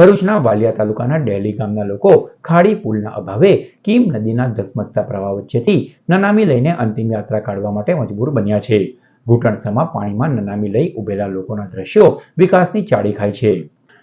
ભરૂચના વાલિયા તાલુકાના ડેલી ગામના લોકો ખાડી પુલના અભાવે કીમ નદીના ધસમસતા પ્રવાહ વચ્ચેથી નનામી લઈને અંતિમ યાત્રા કાઢવા માટે મજબૂર બન્યા છે. ઘૂંટણસમાં પાણીમાં નનામી લઈ ઉભેલા લોકોના દ્રશ્યો વિકાસની ચાડી ખાય છે.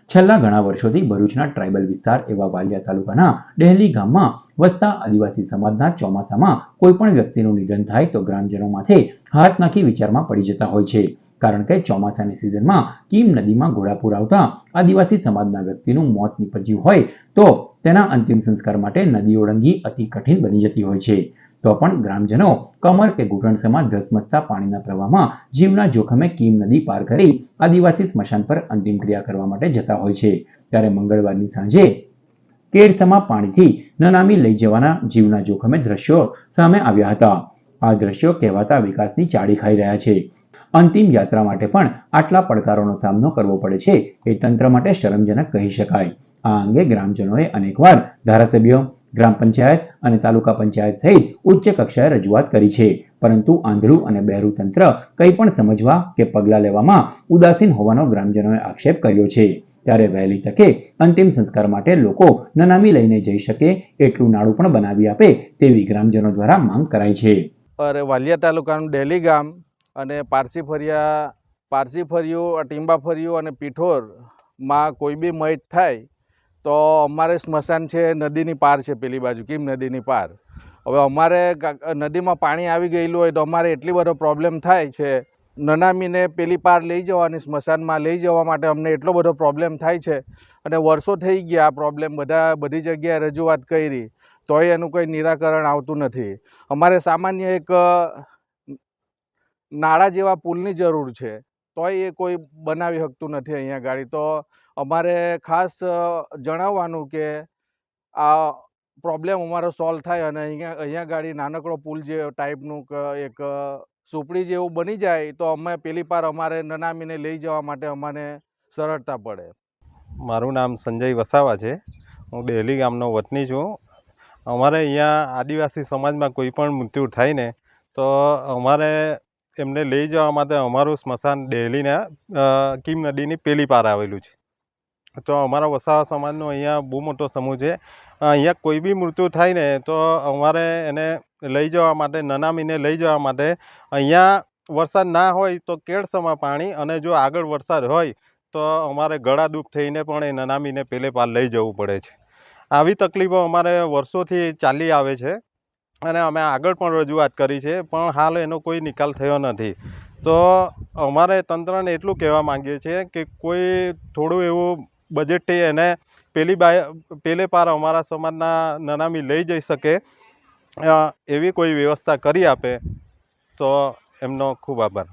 છેલ્લા ઘણા વર્ષોથી ભરૂચના ટ્રાઇબલ વિસ્તાર એવા વાલિયા તાલુકાના ડેહલી ગામમાં વસતા આદિવાસી સમાજના ચોમાસામાં કોઈ પણ વ્યક્તિનું નિધન થાય તો ગ્રામજનો માથે હાથ નાખી વિચારમાં પડી જતા હોય છે. કારણ કે ચોમાસાની સિઝનમાં કીમ નદીમાં ઘોડાપૂર આવતા આદિવાસી સમાજના વ્યક્તિનું મોત નીપજ્યું હોય તો તેના અંતિમ સંસ્કાર માટે નદી ઓળંગી અતિ કઠિન બની જતી હોય છે. તો પણ ગ્રામજનો કમર કે ઘૂંટણસમાં ધસમસતા પાણીના પ્રવાહમાં જીવના જોખમે કીમ નદી પાર કરી આદિવાસી સ્મશાન પર અંતિમ ક્રિયા કરવા માટે જતા હોય છે. ત્યારે મંગળવારની સાંજે કેરસમાં પાણીથી નનામી લઈ જવાના જીવના જોખમે દ્રશ્યો સામે આવ્યા હતા. આ દ્રશ્યો કહેવાતા વિકાસની ચાડી ખાઈ રહ્યા છે. અંતિમ યાત્રા માટે પણ આટલા પડકારોનો સામનો કરવો પડે છે એ તંત્ર માટે શરમજનક કહી શકાય. આ અંગે ગ્રામજનોએ અનેકવાર ધારાસભ્યો, ગ્રામ પંચાયત અને તાલુકા પંચાયત સહિત ઉચ્ચ કક્ષાએ રજૂઆત કરી છે. પરંતુ આંધળું અને બહેરું તંત્ર કંઈ પણ સમજવા કે પગલાં લેવામાં ઉદાસીન હોવાનો ગ્રામજનોએ આક્ષેપ કર્યો છે. ત્યારે વહેલી તકે અંતિમ સંસ્કાર માટે લોકો નનામી લઈને જઈ શકે, એટલું નાડું પણ બનાવી આપે તેવી ગ્રામજનો દ્વારા માંગ કરાઈ છે. વાલિયા તાલુકાનું ડેલી ગામ અને પારસી ફરિયા, પારસી ફર્યું ટીંબા ફરિયું અને પીઠોરમાં કોઈ બી મૈત થાય તો અમારે સ્મશાન છે, નદીની પાર છે પેલી બાજુ. કેમ નદીની પાર? હવે અમારે નદીમાં પાણી આવી ગયેલું હોય તો અમારે એટલી બધો પ્રોબ્લેમ થાય છે. નનામીને પેલી પાર લઈ જવાની સ્મશાનમાં લઈ જવા માટે અમને એટલો બધો પ્રોબ્લેમ થાય છે. અને વર્ષો થઈ ગયા પ્રોબ્લેમ બધા, બધી જગ્યાએ રજૂઆત કરી. તોય એનું કોઈ નિરાકરણ આવતું નથી. અમારે સામાન્ય એક નાળા જેવા પુલની જરૂર છે. તોય એ કોઈ બનાવી શકતું નથી અહીંયા ગાડી. તો અમારે ખાસ જણાવવાનું કે આ પ્રોબ્લેમ અમારો સોલ્વ થાય અને અહીંયા અહીંયા ગાડી નાનકડો પુલ જે ટાઈપનું એક સુપડી જેવું બની જાય, તો અમે પેલી પાર અમારે નનામીને લઈ જવા માટે અમને સરળતા પડે. મારું નામ સંજય વસાવા છે. હું ડેલી ગામનો વતની છું. અમારે અહીંયા આદિવાસી સમાજમાં કોઈ પણ મૃત્યુ થાય ને, તો અમારે એમને લઈ જવા માટે અમારું સ્મશાન ડેલીના કિમ નદીની પેલી પાર આવેલું છે. તો અમારા વસાવા સમાજનો અહીંયા બહુ મોટો સમૂહ છે. અહીંયા કોઈ બી મૃત્યુ થાય ને તો અમારે એને લઈ જવા માટે, નનામીને લઈ જવા માટે અહીંયા વરસાદ ના હોય તો કેળસમાં પાણી અને જો આગળ વરસાદ હોય તો અમારે ગળા દુઃખ થઈને પણ એ નનામીને પેલે પાર લઈ જવું પડે છે. આવી તકલીફો અમારે વર્ષોથી ચાલી આવે છે. અને અમે આગળ પણ રજૂઆત કરી છે, પણ હાલ એનો કોઈ નિકાલ થયો નથી. તો અમારે તંત્રને એટલું કહેવા માંગીએ છીએ કે કોઈ થોડું એવું બજેટથી એને પેલી બાય, પેલે પાર અમારા સમાજના નનામી લઈ જઈ શકે એવી કોઈ વ્યવસ્થા કરી આપે, તો એમનો ખૂબ આભાર.